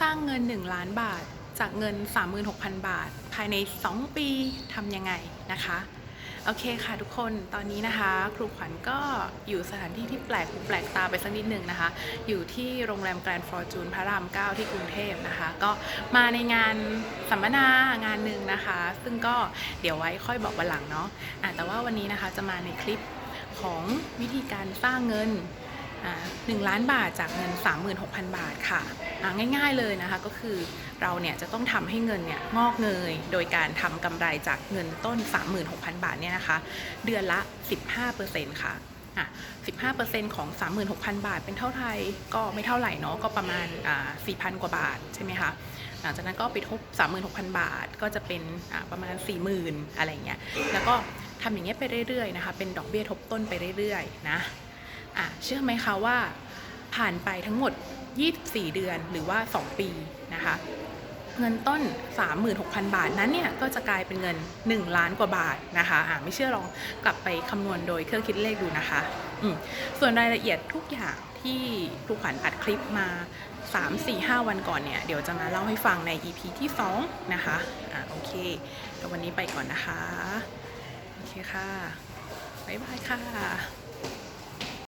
สร้างเงิน 1 ล้านบาท จากเงิน 36,000 บาท ภายใน 2 ปีทำยังไงนะคะ โอเคค่ะทุกคนตอนนี้นะคะ ครูขวัญก็อยู่สถานที่ที่แปลกหูแปลกตาไปสักนิดหนึ่งนะคะ อยู่ที่โรงแรมแกรนด์ฟอร์จูนพระราม 9 ที่กรุงเทพนะคะ ก็มาในงานสัมมนางานหนึ่งนะคะ ซึ่งก็เดี๋ยวไว้ค่อยบอกวันหลังเนาะะแต่ว่าวันนี้นะคะจะมาในคลิปของวิธีการสร้างเงิน 1ล้านบาทจากเงิน 36,000 บาทค่ะง่ายๆเลยนะคะก็คือเราเนี่ยจะต้องทำให้เงินเนี่ยงอกเงย โดยการทำกำไรจากเงินต้น 36,000 บาทเนี่ยนะคะเดือนละ 15%ค่ะอะ15%ของ 36,000 บาท เป็นเท่าไหร่ก็ไม่เท่าไหร่เนาะก็ประมาณอ่า4,000 กว่าบาทใช่ไหมคะหลังจากนั้นก็ไปทบ 36,000 บาทก็จะเป็นประมาณ 40,000 อะไรเงี้ยแล้วก็ทำอย่างเงี้ยไปเรื่อยๆนะคะเป็นดอกเบี้ยทบต้นไปเรื่อยๆนะ อะเชื่อไหมคะว่า ผ่านไปทั้งหมด 24 เดือนหรือว่า 2 ปีนะคะเงินต้น 36,000 บาทนั้นเนี่ยก็จะกลายเป็นเงิน 1 ล้านกว่าบาทนะคะอะไม่เชื่อลองกลับไปคำนวณโดยเครื่องคิดเลขดูนะคะอืมส่วนรายละเอียดทุกอย่างที่ครูขวัญอัดคลิปมา 3 4 5 วันก่อนเนี่ย เดี๋ยวจะมาเล่าให้ฟังใน EP ที่ 2 นะคะอะโอเคแล้ววันนี้ไปก่อนนะคะ โอเคค่ะ บ๊ายบายค่ะ